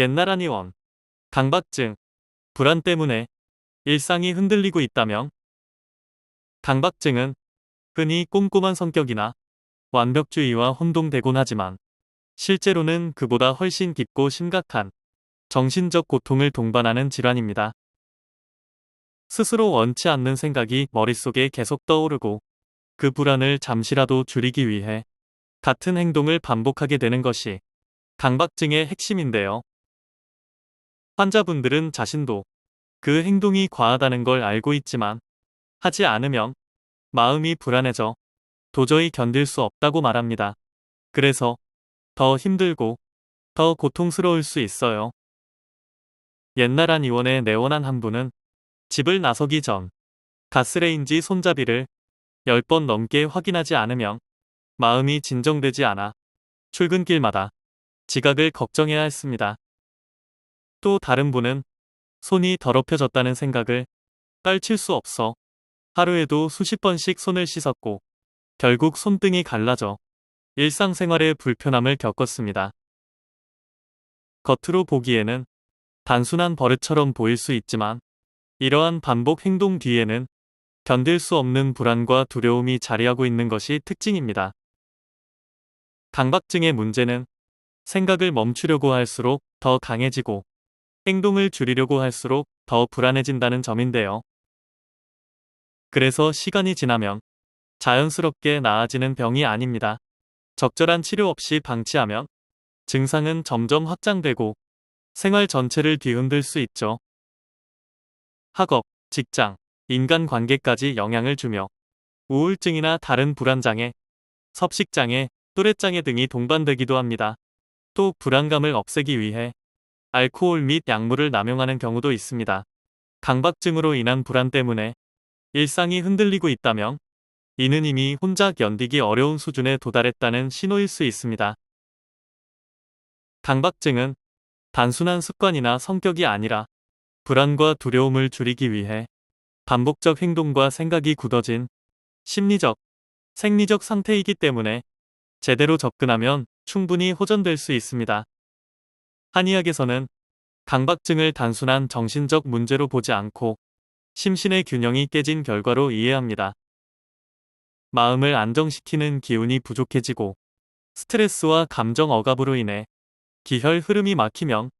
옛나란 이원, 강박증, 불안 때문에 일상이 흔들리고 있다면 강박증은 흔히 꼼꼼한 성격이나 완벽주의와 혼동되곤 하지만 실제로는 그보다 훨씬 깊고 심각한 정신적 고통을 동반하는 질환입니다. 스스로 원치 않는 생각이 머릿속에 계속 떠오르고 그 불안을 잠시라도 줄이기 위해 같은 행동을 반복하게 되는 것이 강박증의 핵심인데요. 환자분들은 자신도 그 행동이 과하다는 걸 알고 있지만 하지 않으면 마음이 불안해져 도저히 견딜 수 없다고 말합니다. 그래서 더 힘들고 더 고통스러울 수 있어요. 옛날 한 의원의 내원한 한 분은 집을 나서기 전 가스레인지 손잡이를 10번 넘게 확인하지 않으면 마음이 진정되지 않아 출근길마다 지각을 걱정해야 했습니다. 또 다른 분은 손이 더럽혀졌다는 생각을 떨칠 수 없어 하루에도 수십 번씩 손을 씻었고 결국 손등이 갈라져 일상생활에 불편함을 겪었습니다. 겉으로 보기에는 단순한 버릇처럼 보일 수 있지만 이러한 반복 행동 뒤에는 견딜 수 없는 불안과 두려움이 자리하고 있는 것이 특징입니다. 강박증의 문제는 생각을 멈추려고 할수록 더 강해지고 행동을 줄이려고 할수록 더 불안해진다는 점인데요. 그래서 시간이 지나면 자연스럽게 나아지는 병이 아닙니다. 적절한 치료 없이 방치하면 증상은 점점 확장되고 생활 전체를 뒤흔들 수 있죠. 학업, 직장, 인간관계까지 영향을 주며 우울증이나 다른 불안장애, 섭식장애, 또래장애 등이 동반되기도 합니다. 또 불안감을 없애기 위해 알코올 및 약물을 남용하는 경우도 있습니다. 강박증으로 인한 불안 때문에 일상이 흔들리고 있다면 이는 이미 혼자 견디기 어려운 수준에 도달했다는 신호일 수 있습니다. 강박증은 단순한 습관이나 성격이 아니라 불안과 두려움을 줄이기 위해 반복적 행동과 생각이 굳어진 심리적, 생리적 상태이기 때문에 제대로 접근하면 충분히 호전될 수 있습니다. 한의학에서는 강박증을 단순한 정신적 문제로 보지 않고 심신의 균형이 깨진 결과로 이해합니다. 마음을 안정시키는 기운이 부족해지고 스트레스와 감정 억압으로 인해 기혈 흐름이 막히면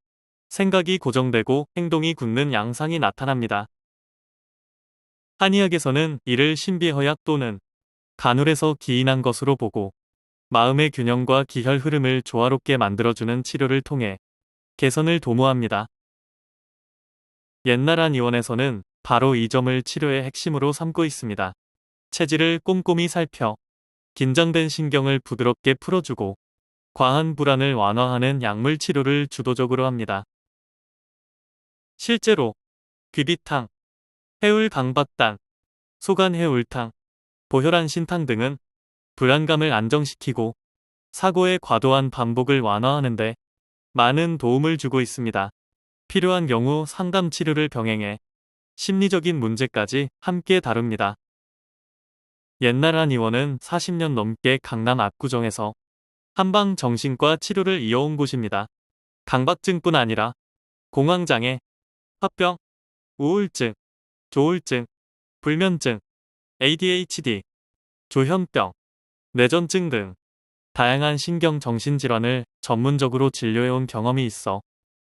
생각이 고정되고 행동이 굳는 양상이 나타납니다. 한의학에서는 이를 신비허약 또는 간울에서 기인한 것으로 보고 마음의 균형과 기혈 흐름을 조화롭게 만들어주는 치료를 통해 개선을 도모합니다. 옛날 한의원에서는 바로 이 점을 치료의 핵심으로 삼고 있습니다. 체질을 꼼꼼히 살펴 긴장된 신경을 부드럽게 풀어주고 과한 불안을 완화하는 약물 치료를 주도적으로 합니다. 실제로 귀비탕, 해울 강박단, 소간 해울탕, 보혈한 신탕 등은 불안감을 안정시키고 사고의 과도한 반복을 완화하는데 많은 도움을 주고 있습니다. 필요한 경우 상담 치료를 병행해 심리적인 문제까지 함께 다룹니다. 옛날 한 의원은 40년 넘게 강남 압구정에서 한방 정신과 치료를 이어온 곳입니다. 강박증뿐 아니라 공황장애, 화병, 우울증, 조울증, 불면증, ADHD, 조현병, 뇌전증 등 다양한 신경 정신질환을 전문적으로 진료해온 경험이 있어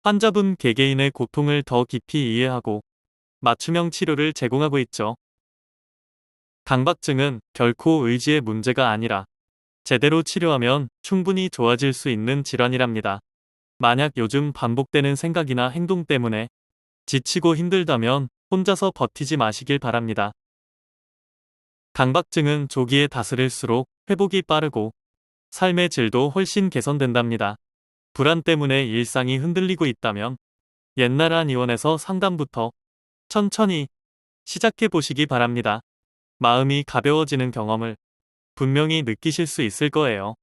환자분 개개인의 고통을 더 깊이 이해하고 맞춤형 치료를 제공하고 있죠. 강박증은 결코 의지의 문제가 아니라 제대로 치료하면 충분히 좋아질 수 있는 질환이랍니다. 만약 요즘 반복되는 생각이나 행동 때문에 지치고 힘들다면 혼자서 버티지 마시길 바랍니다. 강박증은 조기에 다스릴수록 회복이 빠르고 삶의 질도 훨씬 개선된답니다. 불안 때문에 일상이 흔들리고 있다면 옛날 한 의원에서 상담부터 천천히 시작해 보시기 바랍니다. 마음이 가벼워지는 경험을 분명히 느끼실 수 있을 거예요.